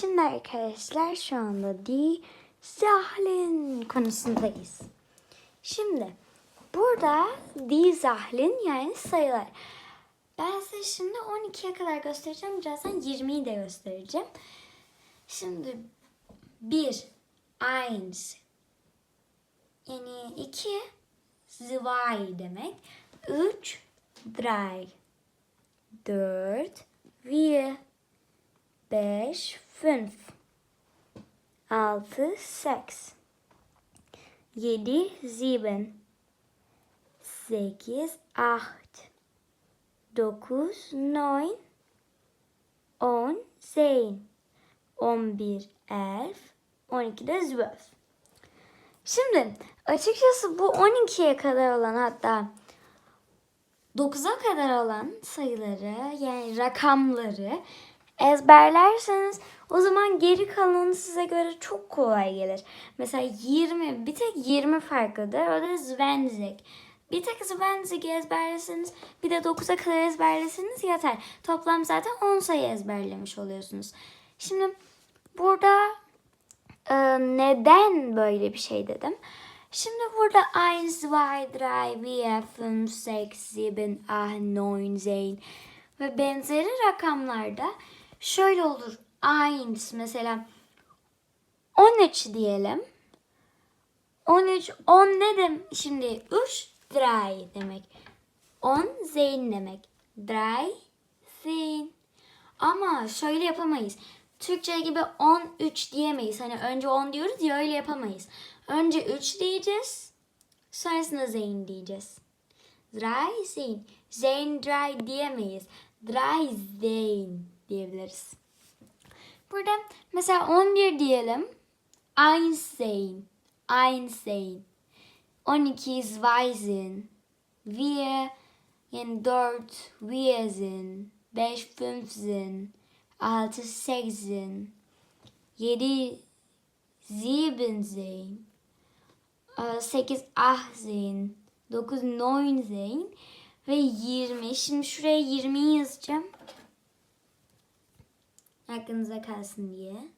Şimdi arkadaşlar şu anda die Zahlen konusundayız. Şimdi burada die Zahlen yani sayılar. Ben size şimdi 12'ye kadar göstereceğim. Birazdan 20'yi de göstereceğim. Şimdi 1, 1, yani 2, zwei demek. 3, drei, 4, vier, 5, 5, 6, 6, 7, 7, 8, 8, 9, 9, 10, 10, 11, 11, 12 de 12. Şimdi açıkçası bu 12'ye kadar olan hatta 9'a kadar olan sayıları yani rakamları ezberlerseniz o zaman geri kalanı size göre çok kolay gelir. Mesela 20 bir tek 20 farklıdır. O da Zwenzig. Bir tek Zwenzig'i ezberleseniz bir de 9'a kadar ezberleseniz yeter. Toplam zaten 10 sayı ezberlemiş oluyorsunuz. Şimdi burada e, neden böyle bir şey dedim? Şimdi burada 1, 2, 3, 4, 5, 6, 7, 8, 9, 10 ve benzeri rakamlarda şöyle olur. 1 mesela 13 diyelim. 13, 10 ne demek? Şimdi 3, 3 demek. 10 zeyn demek. 3 zeyn. Ama şöyle yapamayız. Türkçe gibi 13 diyemeyiz. Hani önce 10 diyoruz ya öyle yapamayız. Önce 3 diyeceğiz. Sonrasında zeyn diyeceğiz. Drei zeyn. Zeyn drei diyemeyiz. Drei zeyn diyebiliriz. Burada mesela 11 diyelim. Ein zeyn. Ein zeyn. 12 zwei sind. Wir yani 4 wir sind. 5 5 sind. 6 6 sind. 7 7 sind. 8 8 sind. 9 9 sind. Ve 20. Şimdi şuraya 20'yi yazacağım. Aklınıza kalsın diye.